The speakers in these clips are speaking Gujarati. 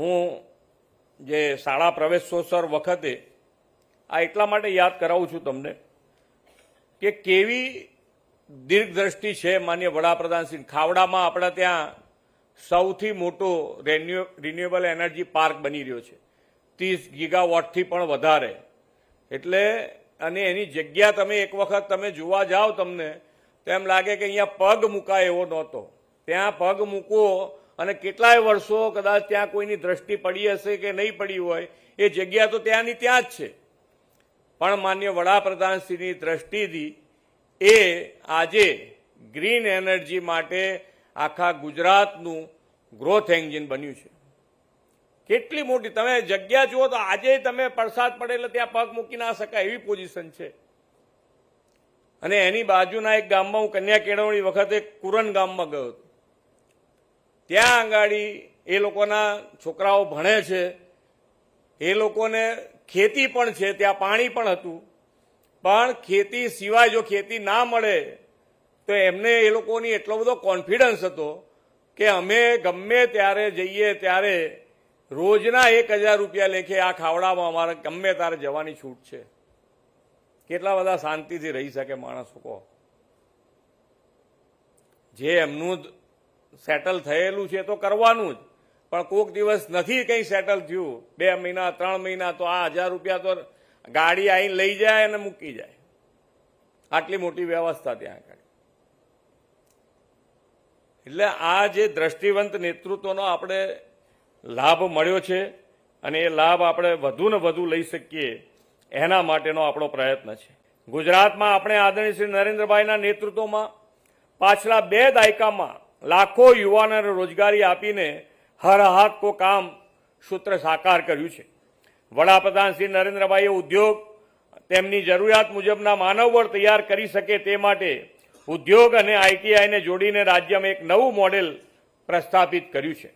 હું જે શાળા પ્રવેશોત્સવ વખતે આ એટલા માટે યાદ કરાવું છું તમને કે કેવી દીર્ઘદ્રષ્ટિ છે માન્ય વડાપ્રધાન શ્રી. ખાવડામાં આપણા ત્યાં સૌથી મોટો રેન્યુ રિન્યુએબલ એનર્જી પાર્ક બની રહ્યો છે. ત્રીસ ગીગાવોટથી પણ વધારે. એટલે અને એની જગ્યા તમે એક વખત તમે જોવા જાઓ તમને, તો એમ લાગે કે અહીંયા પગ મૂકાય એવો નહોતો. ત્યાં પગ મૂકવો અને કેટલાય વર્ષો કદાચ ત્યાં કોઈની દ્રષ્ટિ પડી હશે કે નહીં પડી હોય, એ જગ્યા તો ત્યાંની ત્યાં જ છે. પણ માન્ય વડાપ્રધાનશ્રીની દ્રષ્ટિથી એ આજે ગ્રીન એનર્જી માટે આખા ગુજરાતનું ગ્રોથ એન્જિન બન્યું છે. કેટલી મોટી, તમે જગ્યા જુઓ તો આજે તમે વરસાદ પડે એટલે ત્યાં પગ મૂકી ના શકાય એવી પોઝિશન છે. અને એની બાજુના એક ગામમાં હું કન્યા કેળવણી વખતે કુરન ગામમાં ગયો હતો. ત્યાં આંગાડી એ લોકોના છોકરાઓ ભણે છે. એ લોકોને ખેતી પણ છે, ત્યાં પાણી પણ હતું. પણ ખેતી સિવાય જો ખેતી ના મળે, તો એમને એ લોકોની એટલો બધો કોન્ફિડન્સ હતો કે અમે ગમે ત્યારે જઈએ ત્યારે રોજના એક હજાર રૂપિયા લેખે આ ખાવડામાં અમારે ગમે ત્યારે જવાની છૂટ છે. કેટલા બધા શાંતિથી રહી શકે માણસો લોકો જે એમનું સેટલ થયેલું છે તો કરવાનું જ. પણ કોઈક દિવસ નથી કંઈ સેટલ થયું. બે મહિના, ત્રણ મહિના તો આ હજાર રૂપિયા તો ગાડી આવીને લઈ જાય અને મૂકી જાય. આટલી મોટી વ્યવસ્થા ત્યાં આગળ. એટલે આ જે દ્રષ્ટિવંત નેતૃત્વનો આપણે લાભ મળ્યો છે અને એ લાભ આપણે વધુ ને વધુ લઈ શકીએ એના માટેનો આપણો પ્રયત્ન છે. ગુજરાતમાં આપણે આદરણીય શ્રી નરેન્દ્રભાઈના નેતૃત્વમાં પાછલા બે દાયકામાં લાખો યુવાનોને રોજગારી આપીને હર હાથ કો કામ સૂત્ર સાકાર કર્યું છે. વડાપ્રધાન શ્રી નરેન્દ્રભાઈએ ઉદ્યોગ તેમની જરૂરિયાત મુજબના માનવબળ તૈયાર કરી શકે તે માટે ઉદ્યોગ અને આઈટીઆઈને જોડીને રાજ્યમાં એક નવું મોડેલ પ્રસ્થાપિત કર્યું છે.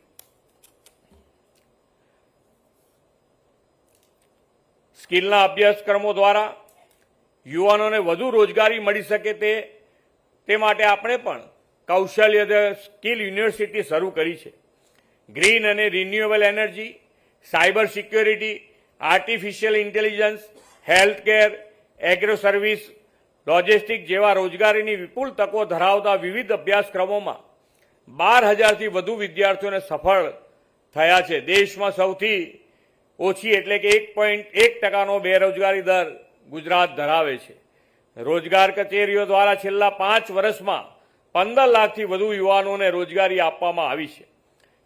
સ્કિલના અભ્યાસક્રમો દ્વારા યુવાનોને વધુ રોજગારી મળી શકે તે માટે આપણે પણ કૌશલ્ય સ્કિલ યુનિવર્સિટી શરૂ કરી છે. ગ્રીન અને renewable energy, cyber security, artificial intelligence, healthcare, agro service, logistic જેવા રોજગારીની વિપુલ તકો ધરાવતા વિવિધ અભ્યાસક્રમોમાં બાર હજારથી વધુ વિદ્યાર્થીઓને સફળ થયા છે. દેશમાં સૌથી ઓછી એટલે કે એક પોઈન્ટ એક ટકાનો બેરોજગારી દર ગુજરાત ધરાવે છે. રોજગાર કચેરીઓ દ્વારા છેલ્લા પાંચ વર્ષમાં પંદર લાખથી વધુ યુવાનોને રોજગારી આપવામાં આવી છે.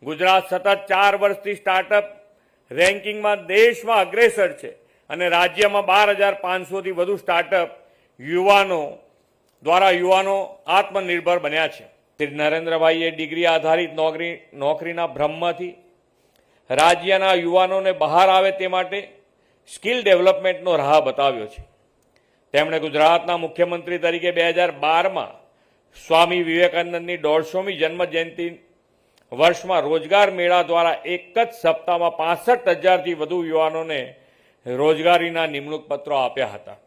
ગુજરાત સતત ચાર વર્ષથી સ્ટાર્ટઅપ રેન્કિંગમાં દેશમાં અગ્રેસર છે અને રાજ્યમાં બાર હજાર પાંચસોથી વધુ સ્ટાર્ટઅપ યુવાનો દ્વારા યુવાનો આત્મનિર્ભર બન્યા છે. શ્રી નરેન્દ્રભાઈએ ડિગ્રી આધારિત નોકરી, નોકરીના ભ્રમમાંથી રાજ્યના યુવાનોને બહાર આવે તે માટે સ્કિલ ડેવલપમેન્ટનો રાહ બતાવ્યો છે. તેમણે ગુજરાતના મુખ્યમંત્રી તરીકે બે હજાર બારમાં સ્વામી વિવેકાનંદની દોઢસોમી જન્મ જયંતિ વર્ષમાં રોજગાર મેળા દ્વારા એક જ સપ્તાહમાં પાસઠ હજારથી વધુ યુવાનોને રોજગારીના નિમણૂક પત્રો આપ્યા હતા.